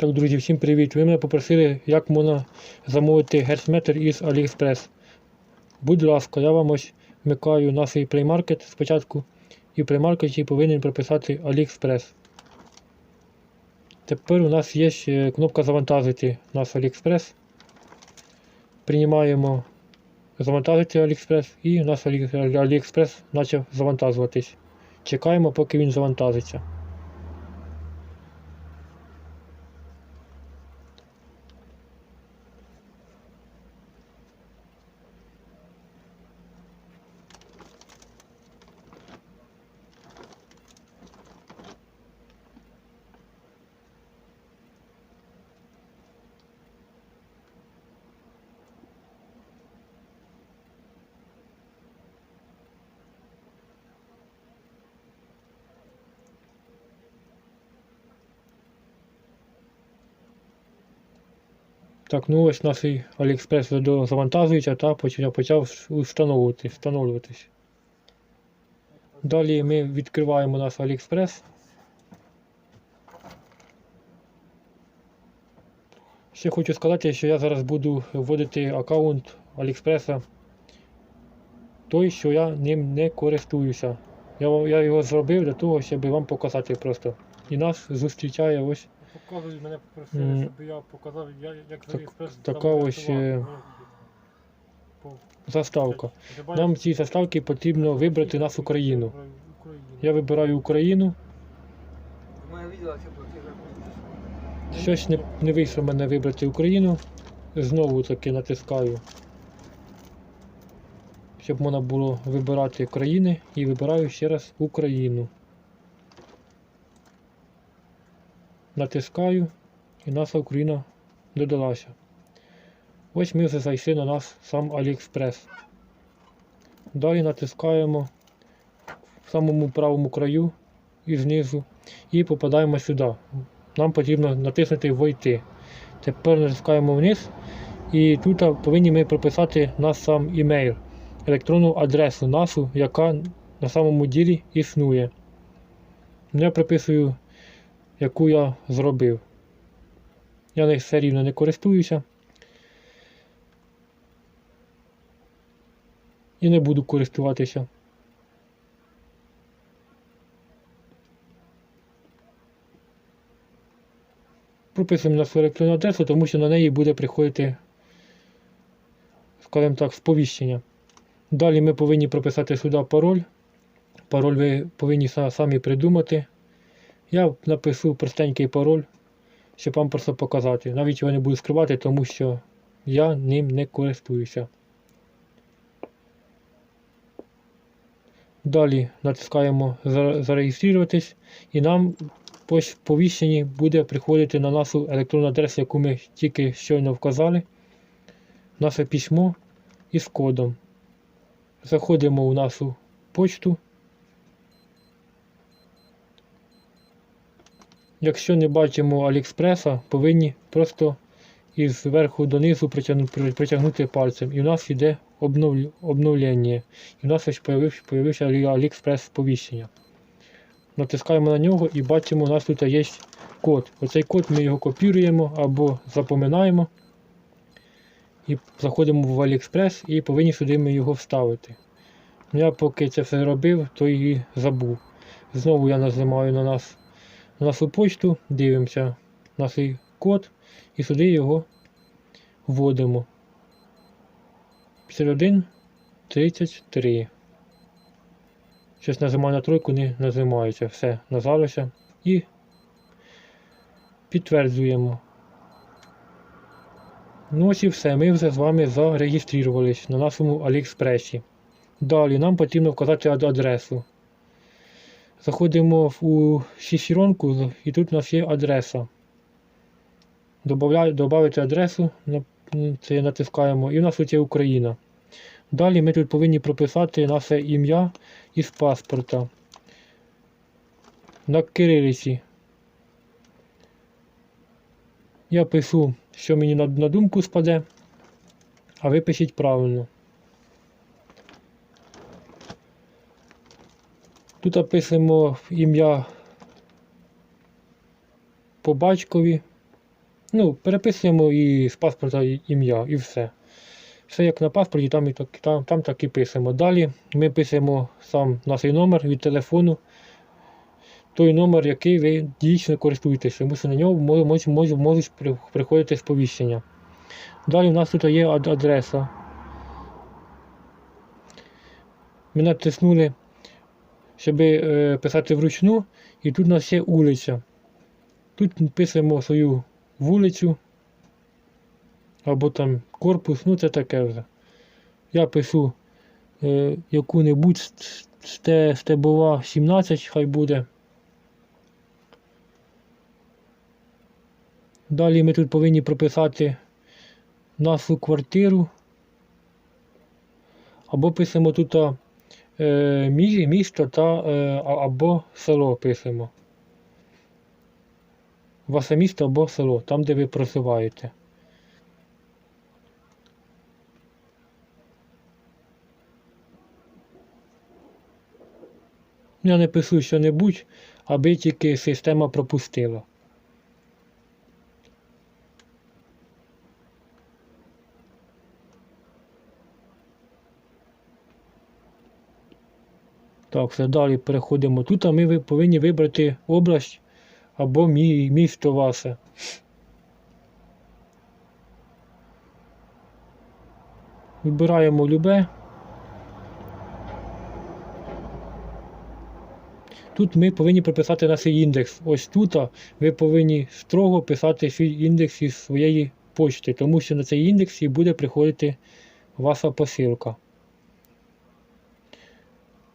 Так, друзі, всім привіт! Ви мене попросили, як можна замовити герцметр із AliExpress. Будь ласка, я вам ось вмикаю на свій Market спочатку і в Play повинен прописати AliExpress. Тепер у нас є кнопка завантажити наш AliExpress. Приймаємо завантажити AliExpress і наш AliExpress почав завантажуватись. Чекаємо, поки він завантажиться. Так, ну ось наш до- завантажується та почав, почав встановлювати, встановлюватись. Далі ми відкриваємо наш AliExpress. Ще хочу сказати, що я зараз буду вводити аккаунт AliExpress, той, що я ним не користуюся. Я, я його зробив для того, щоб вам показати просто. І нас зустрічає ось Показують, мене попросили, щоб я показав, як Так- така ось, е, по- заставка. Нам в цій заставці потрібно вибрати країну. Україну. Я вибираю Україну. Щось не, не вийшло мене вибрати Україну. Знову таки натискаю, щоб можна було вибирати країни і вибираю ще раз Україну. Натискаю і наша Україна додалася. Ось ми вже зайшли на наш сам AliExpress. Далі натискаємо в самому правому краю і знизу і попадаємо сюди. Нам потрібно натиснути Войти. Тепер натискаємо вниз і тут повинні ми прописати наш сам імейл, електронну адресу нашу, яка на самому ділі існує. Я прописую, яку я зробив. Я нею все рівно не користуюся. І не буду користуватися. Прописуємо нашу електронну адресу, тому що на неї буде приходити, скажімо так, сповіщення. Далі ми повинні прописати сюди пароль. Пароль ви повинні самі придумати. Я напишу простенький пароль, щоб вам просто показати. Навіть його не буду скривати, тому що я ним не користуюся. Далі натискаємо «За- зареєструватись і нам по сповіщенні буде приходити на нашу електронну адресу, яку ми тільки щойно вказали, наше письмо із кодом. Заходимо у нашу почту. Якщо не бачимо Аліекспреса, повинні просто із верху донизу притягну- притягнути пальцем. І в нас йде обновлення. І в нас ось появився Аліекспрес сповіщення. Натискаємо на нього і бачимо, у нас тут є код. Оцей код ми його копіруємо або запоминаємо. І заходимо в AliExpress і повинні сюди ми його вставити. Я поки це все робив, то і забув. Знову я нажимаю на, нас, на нашу почту, дивимося на свій код і сюди його вводимо. 51 33. Щось нажимаю на тройку, не нажимається. Все, нажалося. І підтверджуємо. Ну ось і все. Ми вже з вами зареєструвались на нашому Аліекспресі. Далі нам потрібно вказати адресу. Заходимо у шісіронку і тут у нас є адреса. Добавити адресу, це натискаємо, і у нас тут є Україна. Далі ми тут повинні прописати наше ім'я із паспорта. На кирилиці. Я пишу, що мені на думку спаде, а ви пишіть правильно. Тут пишемо ім'я по батькові, Ну, переписуємо і з паспорта ім'я, і все. Все як на паспорті, там, і так, там, там так і пишемо. Далі ми пишемо сам наш номер від телефону, той номер, який ви дійсно користуєтеся, тому що на нього мо- мож- мож- можуть приходити сповіщення. Далі у нас тут є ад- адреса. Ми натиснули, щоб е, писати вручну, і тут у нас є вулиця. Тут пишемо свою вулицю або там корпус, ну це таке вже. Я пишу е, яку-небудь сте, стебова 17, хай буде. Далі ми тут повинні прописати нашу квартиру. Або пишемо тут місто та е, або село пишемо. Ваше місто або село, там де ви проживаєте. Я не пишу що-небудь, аби тільки система пропустила. Так, все далі переходимо. Тут ми повинні вибрати область або місто ваше. Вибираємо любе. Тут ми повинні прописати наш індекс. Ось тут ви повинні строго писати свій індекс із своєї почти, тому що на цей індекс і буде приходити ваша посилка.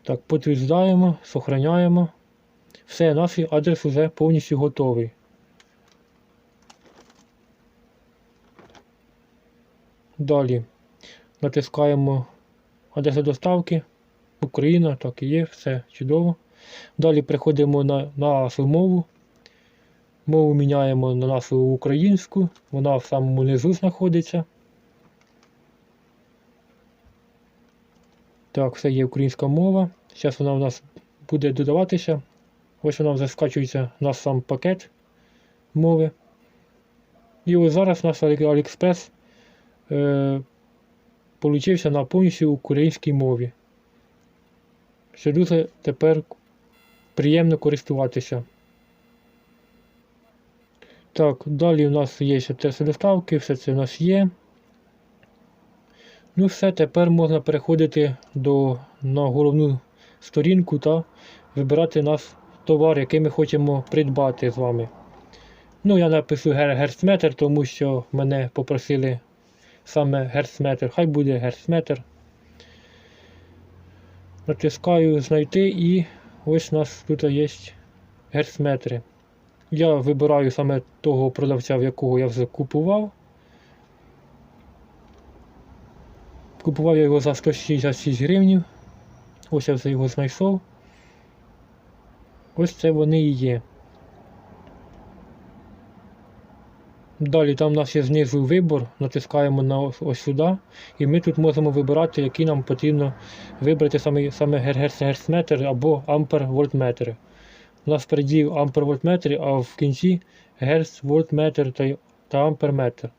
Так, підтверждаємо, сохраняємо. Все, наш адрес вже повністю готовий. Далі натискаємо адреса доставки. Україна, так і є, все чудово. Далі переходимо на нашу мову. Мову міняємо на нашу українську, вона в самому низу знаходиться. Так, все є українська мова. Зараз вона у нас буде додаватися. Ось вона вже скачується на сам пакет мови. І ось зараз наш Аліекспрес е, на повністю українській мові. Що дуже тепер приємно користуватися. Так, далі у нас є ще тест доставки, все це у нас є. Ну все, тепер можна переходити до, на головну сторінку та вибирати наш товар, який ми хочемо придбати з вами. Ну, я напишу гер- герцметр, тому що мене попросили саме герцметр. Хай буде герцметр. Натискаю знайти і ось у нас тут є герцметри. Я вибираю саме того продавця, в якого я вже купував. Купував я його за 166 гривень. Ось я вже його знайшов. Ось це вони і є. Далі там у нас є знизу вибор, натискаємо на ось, ось сюди, і ми тут можемо вибирати, який нам потрібно вибрати саме, саме гер- герц- герцметр або ампер вольтметр. У нас впереді ампер вольтметр, а в кінці герц вольтметр та, та амперметр.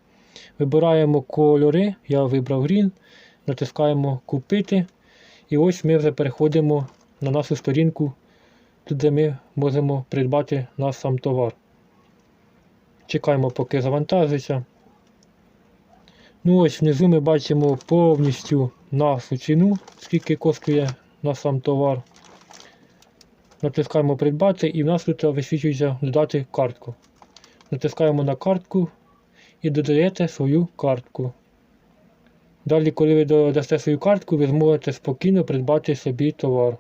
Вибираємо кольори, я вибрав грін, натискаємо купити. І ось ми вже переходимо на нашу сторінку, тут де ми можемо придбати наш сам товар. Чекаємо, поки завантажиться. Ну ось внизу ми бачимо повністю нашу ціну, скільки коштує наш сам товар. Натискаємо придбати і в нас тут висвічується додати картку. Натискаємо на картку і додаєте свою картку. Далі, коли ви додасте свою картку, ви зможете спокійно придбати собі товар.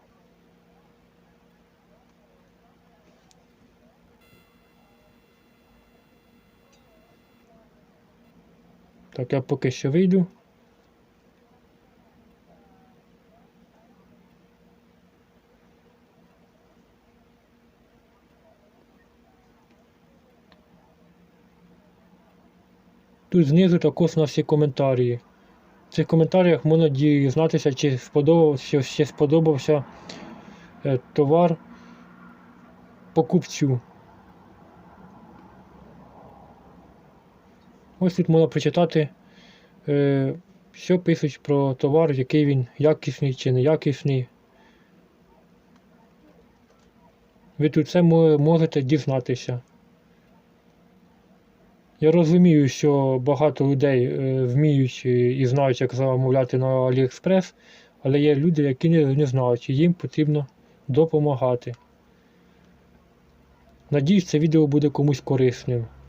Так, я поки що вийду. Тут знизу також нас є коментарі. Цих коментарях можна дізнатися, чи сподобався, чи сподобався е, товар покупцю. Ось тут можна прочитати, е, що пишуть про товар, який він якісний чи неякісний. Ви тут це можете дізнатися. Я розумію, що багато людей е, вміють е, і знають, як замовляти на AliExpress, але є люди, які не знають, і їм потрібно допомагати. Надіюсь, це відео буде комусь корисним.